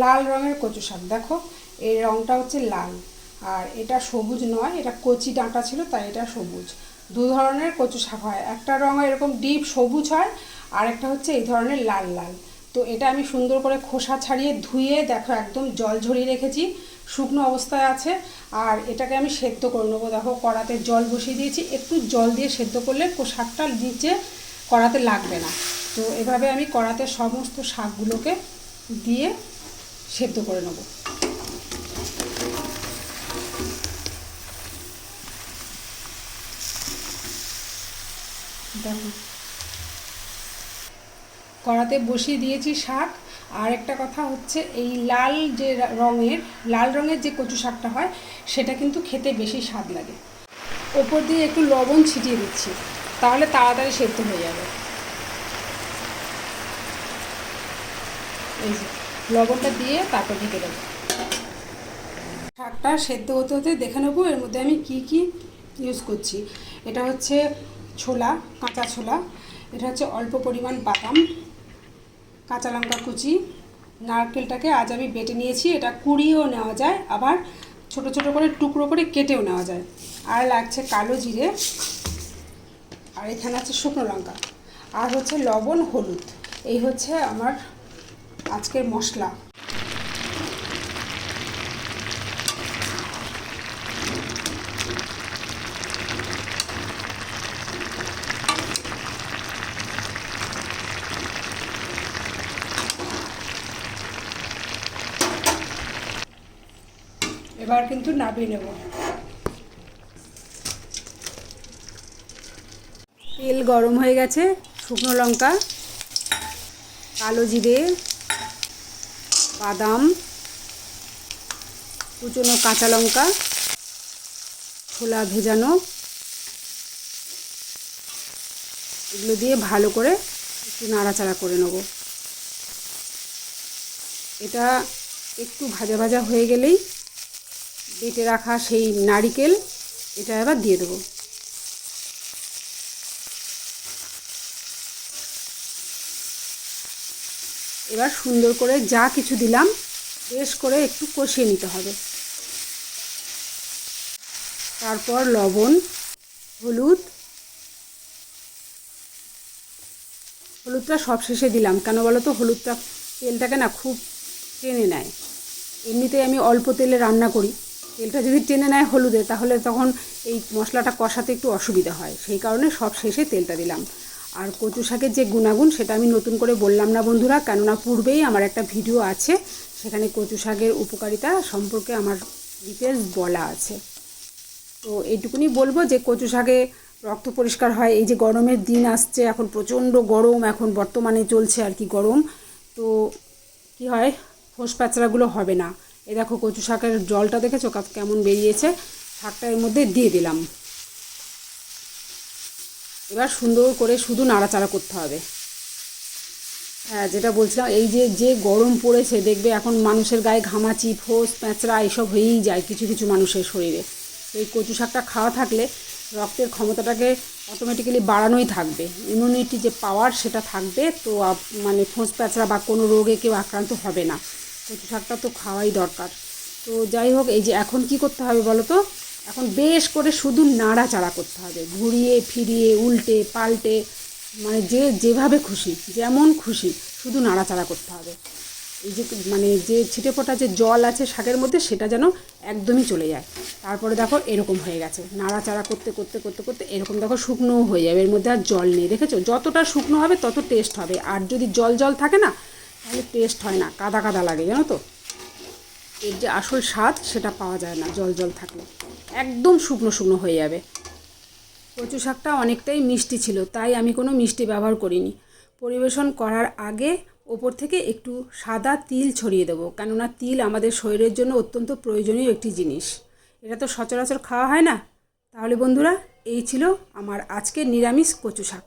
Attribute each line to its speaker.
Speaker 1: লাল রঙের কচু শাক। দেখো, এই রঙটা হচ্ছে লাল। আর এটা সবুজ নয়, এটা কচি ডাঁটা ছিল, তাই এটা সবুজ। দু ধরনের কচু শাক হয়। একটা রঙ এরকম ডিপ সবুজ হয়, আর একটা হচ্ছে এই ধরনের লাল লাল। তো এটা আমি সুন্দর করে খোসা ছাড়িয়ে ধুয়ে, দেখো, একদম জল ঝরিয়ে রেখেছি। শুকনো অবস্থায় আছে। আর এটাকে আমি সেদ্ধ করে নেব। দেখো, কড়াতে জল বসিয়ে দিয়েছি। একটু জল দিয়ে সেদ্ধ করলে শাকটা নিচে কড়াতে লাগবে না। তো এভাবে আমি কড়াতে সমস্ত শাকগুলোকে দিয়ে সেদ্ধ করে নেব। দেখো। কড়াতে বসিয়ে দিয়েছি শাক। আর একটা কথা হচ্ছে, এই লাল যে রঙের, লাল রঙের যে কচু শাকটা হয়, সেটা কিন্তু খেতে বেশি স্বাদ লাগে। ওপর দিয়ে একটু লবণ ছিটিয়ে দিচ্ছি। তাহলে তাড়াতাড়ি সেদ্ধ হয়ে যাবে। এই যে। লবণটা দিয়ে তারপর ঢেকে দেবো। শাকটা সেদ্ধ হতে হতে দেখে নেব এর মধ্যে আমি কি কি ইউজ করছি। এটা হচ্ছে ছোলা, কাঁচা ছোলা, এটা হচ্ছে অল্প পরিমাণ বাদাম, কাঁচা লঙ্কা কুচি, নারকেলটাকে আজ আমি বেটে নিয়েছি, এটা কুড়িয়েও নেওয়া যায়, আবার ছোট ছোট করে টুকরো করে কেটেও নেওয়া যায়। আর লাগছে কালো জিরে, আর এখানে আছে শুকনো লঙ্কা, আর হচ্ছে লবণ, হলুদ। এই হচ্ছে আমার আজকের মশলা। এবার কিন্তু নাবিয়ে নেব। তেল গরম হয়ে গেছে শুকনো লঙ্কা কালো জিরে বাদাম, কুচনো কাঁচা লঙ্কা, ছোলা ভেজানো, এগুলো দিয়ে ভালো করে একটু নাড়াচাড়া করে নেব। এটা একটু ভাজা ভাজা হয়ে গেলেই বেটে রাখা সেই নারিকেল, এটা এবার দিয়ে দেবো। এবার সুন্দর করে যা কিছু দিলাম, বেশ করে একটু কষিয়ে নিতে হবে। তারপর লবণ, হলুদ, হলুদটা সব শেষে দিলাম। কেন বলো তো, হলুদটা তেলটাকে না খুব টেনে নেয়। এমনিতে আমি অল্প তেলে রান্না করি। তেলটা যদি টেনে নেয় হলুদে, তাহলে তখন এই মশলাটা কষাতে একটু অসুবিধা হয়। সেই কারণে সব শেষে তেলটা দিলাম। আর কচু শাকের যে গুণাগুণ, সেটা আমি নতুন করে বললাম না বন্ধুরা, কেননা পূর্বেই আমার একটা ভিডিও আছে, সেখানে কচু শাকের উপকারিতা সম্পর্কে আমার ডিটেলস বলা আছে। তো এইটুকুনি বলব যে, কচু শাকে রক্ত পরিষ্কার হয়, এই যে গরমের দিন আসছে, এখন প্রচণ্ড গরম, এখন বর্তমানে চলছে আর কি গরম। তো কি হয়, ফোঁস প্যাচড়াগুলো হবে না। এ দেখো কচু শাকের জলটা দেখেছ কেমন বেরিয়েছে? শাকটা এর মধ্যে দিয়ে দিলাম। এবার সুন্দর করে শুধু নাড়াচাড়া করতে হবে। হ্যাঁ যেটা বলছিলাম, এই যে যে গরম পড়েছে, দেখবে এখন মানুষের গায়ে ঘামাচি, ফোঁস, প্যাঁচড়া, এইসব হয়েই যায় কিছু কিছু মানুষের শরীরে। এই কচু শাকটা খাওয়া থাকলে রক্তের ক্ষমতাটাকে অটোমেটিক্যালি বাড়ানোই থাকবে। ইমিউনিটি যে পাওয়ার সেটা থাকবে, তো মানে ফোঁস, প্যাঁচড়া বা কোনো রোগে কেউ আক্রান্ত হবে না। কচু শাকটা তো খাওয়াই দরকার। তো যাই হোক, এই যে এখন কি করতে হবে বলো তো? এখন বেশ করে শুধু নাড়াচাড়া করতে হবে, ঘুরিয়ে, ফিরিয়ে, উল্টে, পাল্টে মানে যে যেভাবে খুশি, যেমন খুশি, শুধু নাড়াচাড়া করতে হবে। এই যে মানে যে ছিটে ফোটা যে জল আছে শাকের মধ্যে সেটা যেন একদমই চলে যায়। তারপরে দেখো এরকম হয়ে গেছে, নাড়াচাড়া করতে করতে করতে করতে এরকম দেখো শুকনোও হয়ে যাবে, এর মধ্যে আর জল নেই, দেখেছ? যতটা শুকনো হবে তত টেস্ট হবে, আর যদি জল জল থাকে না, তাহলে টেস্ট হয় না, কাদা কাদা লাগে, জানো তো? এর যে আসল স্বাদ, সেটা পাওয়া যায় না, জল জল থাকলে। একদম শুকনো শুকনো হয়ে যাবে। কচু শাকটা অনেকটাই মিষ্টি ছিল, তাই আমি কোনো মিষ্টি ব্যবহার করিনি। পরিবেশন করার আগে ওপর থেকে একটু সাদা তিল ছড়িয়ে দেবো, কেননা তিল আমাদের শরীরের জন্য অত্যন্ত প্রয়োজনীয় একটি জিনিস। এটা তো সচরাচর খাওয়া হয় না? তাহলে বন্ধুরা, এই ছিল আমার আজকের নিরামিষ কচু শাক।